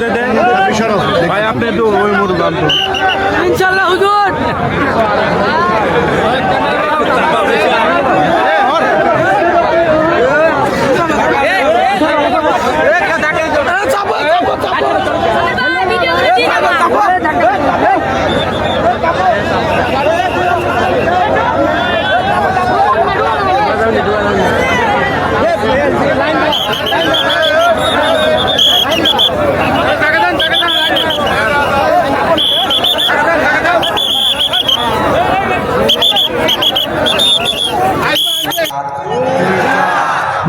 দে দে ভাই আপনি একটু ওই গান তো ইনশাল্লাহ হুজুর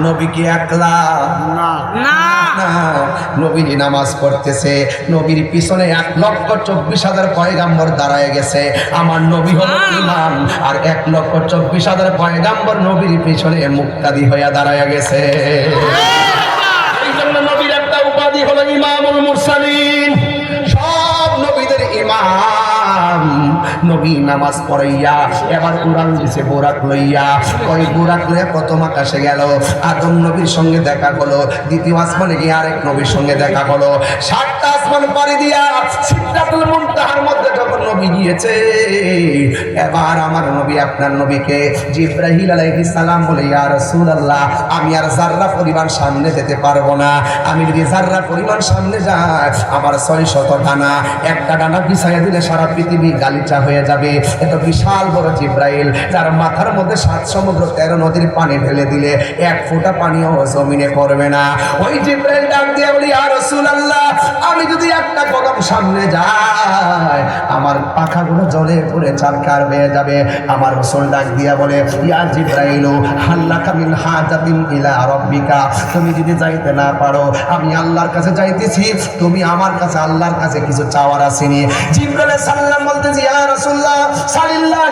নবী কি একলা। না। না। নবীর নামাজ পড়তেছে নবীর পিছনে এক লক্ষ চব্বিশ হাজার পয়গাম্বর দাঁড়ায় গেছে। আমার নবী হলো ইমাম আর এক লক্ষ চব্বিশ হাজার পয়গাম্বর নবীর পিছনে মুক্তাদি হইয়া দাঁড়ায় গেছে। এই জন্য নবীর একটা উপাধি হলো ইমামুল মুরসালিন। নবী নামাজ পড়াইয়া, এবার কোরআন দিছে বোরাক লইয়া। ওই বোরাক লইয়া প্রথম আকাশে গেল, আদম নবীর সঙ্গে দেখা হলো দ্বিতীয় আসমানে গিয়ে আরেক নবীর সঙ্গে দেখা হলো সাতটা আসমান পাড়ি দিয়া সিদ্ধাতুল মুনতাহার মধ্যে নবী গিয়েছে। এবার আমার নবী, আপনার নবীকে জিব্রাহিল আলাইহিস সালাম বলে, ইয়া রাসূলুল্লাহ, আমি আর জাররা পরিমাণ সামনে যেতে পারব না। আমি যদি জাররা পরিমাণ সামনে যাই, আমার ছয় শত ডানা, একটা ডানা বিছাইয়া দিলে সারা পৃথিবী গালিচা হয়ে যাবে। এত বিশাল বড় জিব্রাইল যার মাথার মধ্যে সাত সমুদ্র তেরো নদীর পানি ঢেলে দিলে এক ফোঁটা পানিও জমিনে পড়বে না। ওই জিব্রাইল ডাক দিয়ে বলি আর রাসূলুল্লাহ, আমি যদি একটা কদম সামনে যাই, আমার পাখাগুলো জলে চারকার যাবে। আমার রসুল ডাক দিয়া বলে, ইয়া জিব্রাইলু হাল্লাকা মিন হাজাতিন ইলা রাব্বিকা। তুমি যদি যাইতে না পারো, আমি আল্লাহর কাছে যাইতেছি। তুমি আমার কাছে, আল্লাহর কাছে কিছু চাওয়ার আসেনি। জিব্রাইল সাল্লাম ইয়া রাসূলুল্লাহ সাল্লাল্লাহু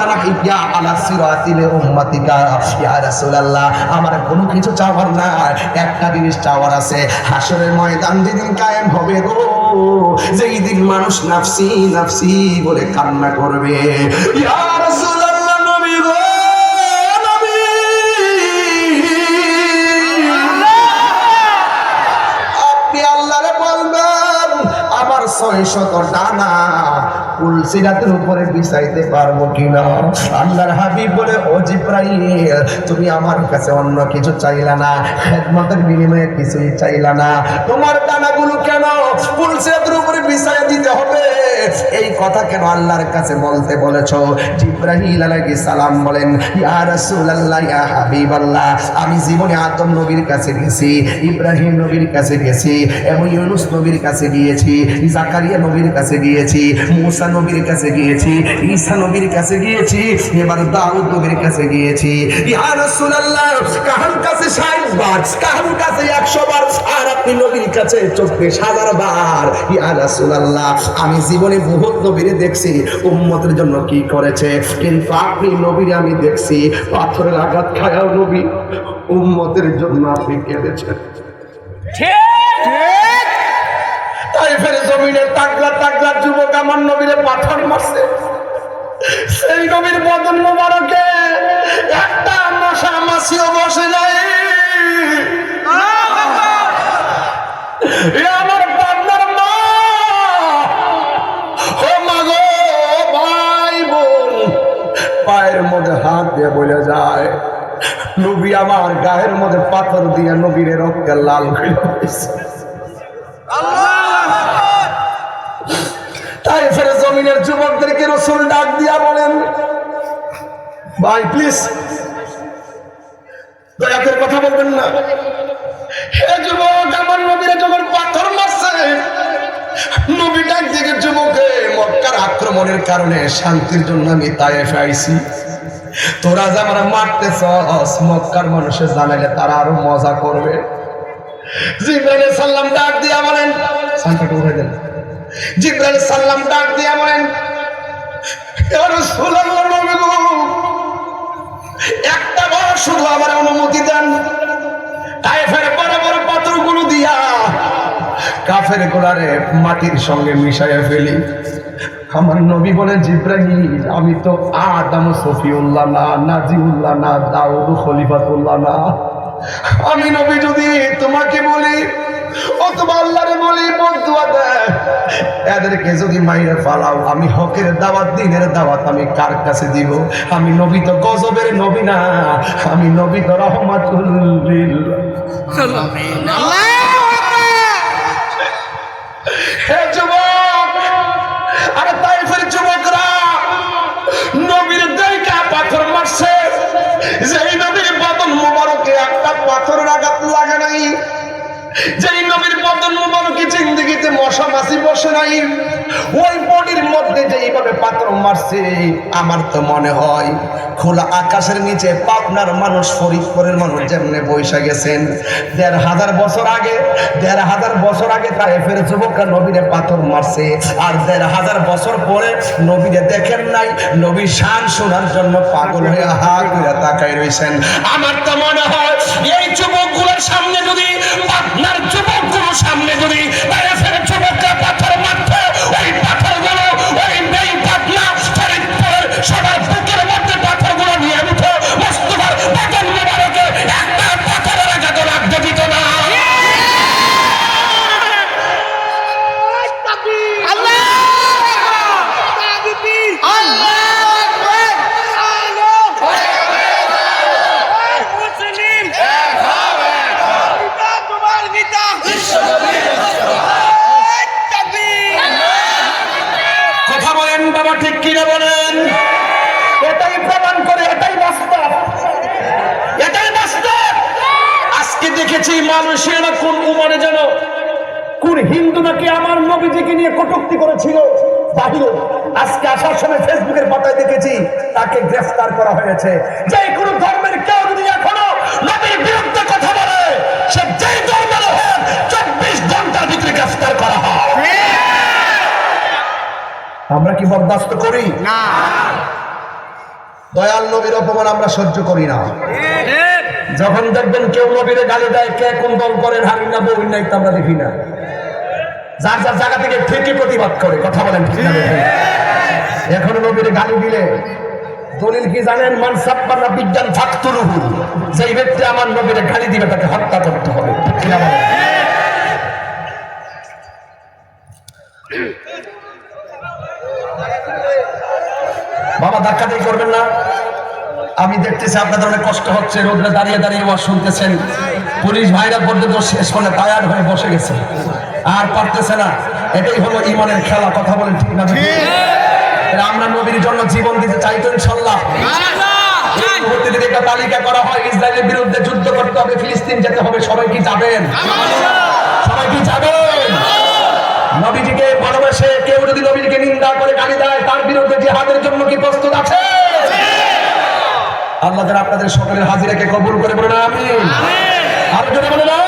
জানাহিয়া আলা সিরাতিল উম্মাতিকা। ইয়া রাসূলুল্লাহ, আমার কোনো কিছু চাওয়ার না একটা জিনিস চাওয়ার আছে। হাসরের ময়দান যেদিন কায়েম হবে গো। মানুষ নাফসি নাফসি বলে কান্না করবে। ইয়া ছয় শত ডানা উপরে পারব কিনা? আল্লাহর হাবিব বলে, ও তুমি আমার কাছে অন্য কিছু চাইলা না। খেদমতের বিনিময়ে কিছুই চাইলা না। তোমার ডানাগুলো কেন উপরে দিতে হবে? এই কথা কেন আল্লাহর কাছে বলতে সালাম বলেন, ইয়া রাসূলুল্লাহ, ইয়া হাবিবাল্লাহ, আমি জীবনে আদম নবীর কাছে গেছি, ইব্রাহিম নবীর কাছে গেছি, এবং ইউনুস নবীর কাছে গিয়েছি, জাকারিয়া নবীর কাছে গিয়েছি, মুসা নবীর কাছে গিয়েছি, ঈসা নবীর কাছে গিয়েছি, এবার দাউদ নবীর কাছে গিয়েছি। ইয়া রাসূলুল্লাহ, কাহার কাছে 60 বার, কাহার কাছে 100 বার? আর আপনি নবীর কাছে 24 হাজার বার। ইয়া রাসূলুল্লাহ, আমি জীবনে বহুত নবীরে দেখছি, উম্মতের জন্য কি করেছে? কিন্তু আপনি নবীরে আমি দেখছি, পাথরের আঘাত খায়াও নবী, উম্মতের জন্য আপনি কেঁদেছেন। তাই ফের জমিনে তাগলা তাগলা যুবক আমার নবীরে পাথর মারছে। সেই নবীর বদন মোবারকে একটা মশা মাসিও বসে নাই। আমার মা। ভাই বোন, পায়ের মধ্যে হাত দিয়ে বলে যায়, নবী আমার গায়ের মধ্যে পাথর দিয়ে নবীর রক্তে লাল করে দিয়েছে। জমিনের যুবকদেরকে রসুল ডাক দিয়া বলেন, ভাই প্লিজ দয়া করে কথা বলবেন না। ডাক আক্রমণের কারণে শান্তির জন্য আমি তোরা মক্কার মানুষের জানাইলে তারা আরও মজা করবে। সাল্লাম ডাক দিয়া বলেন সানটাকে উঠে দেন। জিব্রাইল সাল্লাম ডাক দিয়া বলেন একটা বার শুধু আমার অনুমতি দেন। তাইফের বড় বড় পাথরগুলো দিয়া কাফের গোলারে মাটির সঙ্গে মিশাইয়া ফেলি। আমার নবী বলেন জিব্রাহিম আমি তো আদম সফিউল্লাহ না, নাজিউল্লাহ না, দাউদ খলিফাতুল্লাহ না। আমি নবী যদি তোমাকে বলি অথবা আল্লাহরে বলি বদুয়া দেয় এদেরকে যদি মাইরে ফালাও, আমি হকের দাওয়াত, দিনের দাওয়াত আমি কার কাছে দিব? আমি নবী তো গজবের নবী না, আমি নবী তো রহমাতুল লিল। মাছি বসে নাই। ওই বডির মধ্যে যেইভাবে পাথর মারছে, আমার তো মনে হয় খোলা আকাশের নিচে পাবনার মানুষ, ফরিদপুরের মানুষ যেমনে বৈশা গেছেন। দেড় হাজার বছর আগে, দেড় হাজার বছর আগে তাইফের যুবকরা নবীরে পাথর মারছে। আর দেড় হাজার বছর পরে নবীরে দেখেন নাই নবীর শান শোনার জন্য পাগল হয়ে হা করে তাকাই রয়েছেন আমার তো মনে হয় এই যুবকগুলোর সামনে যদি পাবনার ঠিক কিনা বলেন? এটাই প্রমাণ করে এটাই বাস্তব। এটাই বাস্তব। আজকে দেখেছি মানুষেরা কোন উমারে যেন কোন হিন্দু নাকি আমার নবীজিকে নিয়ে কটুক্তি করেছিল। বাহিরে। আজকে আসার সময় ফেসবুকের পাতায় দেখেছি তাকে গ্রেফতার করা হয়েছে। যে কোনো ধর্মের কেউ যদি এখনও নবীর বিরুদ্ধে কথা বলে সে যেই ধর্মের হোক চব্বিশ ঘণ্টার ভিতরে গ্রেফতার করা আমরা কি বরদাস্ত করি? না। দয়াল নবীর অপমান আমরা সহ্য করি না। যখন দেখবেন কেউ নবীরে গালি দেয় কে কোন দল করেন হারি না বই নাই আমরা দেখি না। যার যার জায়গা থেকে ঠিকই প্রতিবাদ করে কথা বলেন ঠিক না এখন নবীরে গালি দিলে দলিল কি জানেন? মান সাব্বানা বিজ্ঞান ফাকতুলুহু। যেই ব্যক্তি আমার নবীরে গালি দিবে তাকে হত্যা করতে হবে ঠিক কিনা বলেন? বাবা ধাক্কাধাই করবেন না আমি দেখতেছি আপনাদের অনেক কষ্ট হচ্ছে রোদ্রে দাঁড়িয়ে দাঁড়িয়ে ওয়াজ শুনতেছেন। পুলিশ ভাইরা পর্যন্ত শেষ করে টায়ার্ড হয়ে বসে গেছে। আর পারতেছে না। এটাই হলো ইমানের খেলা কথা বলেন ঠিক না আমরা নবীর জন্য জীবন দিতে চাই তো ইনশাল্লাহ। যদি একটা তালিকা করা হয় ইসরায়েলের বিরুদ্ধে যুদ্ধ করতে হবে ফিলিস্তিন যেতে হবে সবাই কি যাবেন? সবাই কি যাবেন? নবীজিকে ভালোবাসে কেউ যদি নবীজিকে নিন্দা করে গালি দেয় তার বিরুদ্ধে জিহাদের জন্য কি প্রস্তুত আছে? আল্লাহ আপনাদের সকলের হাজিরাকে কবুল করে বলেন আমি আর বলে না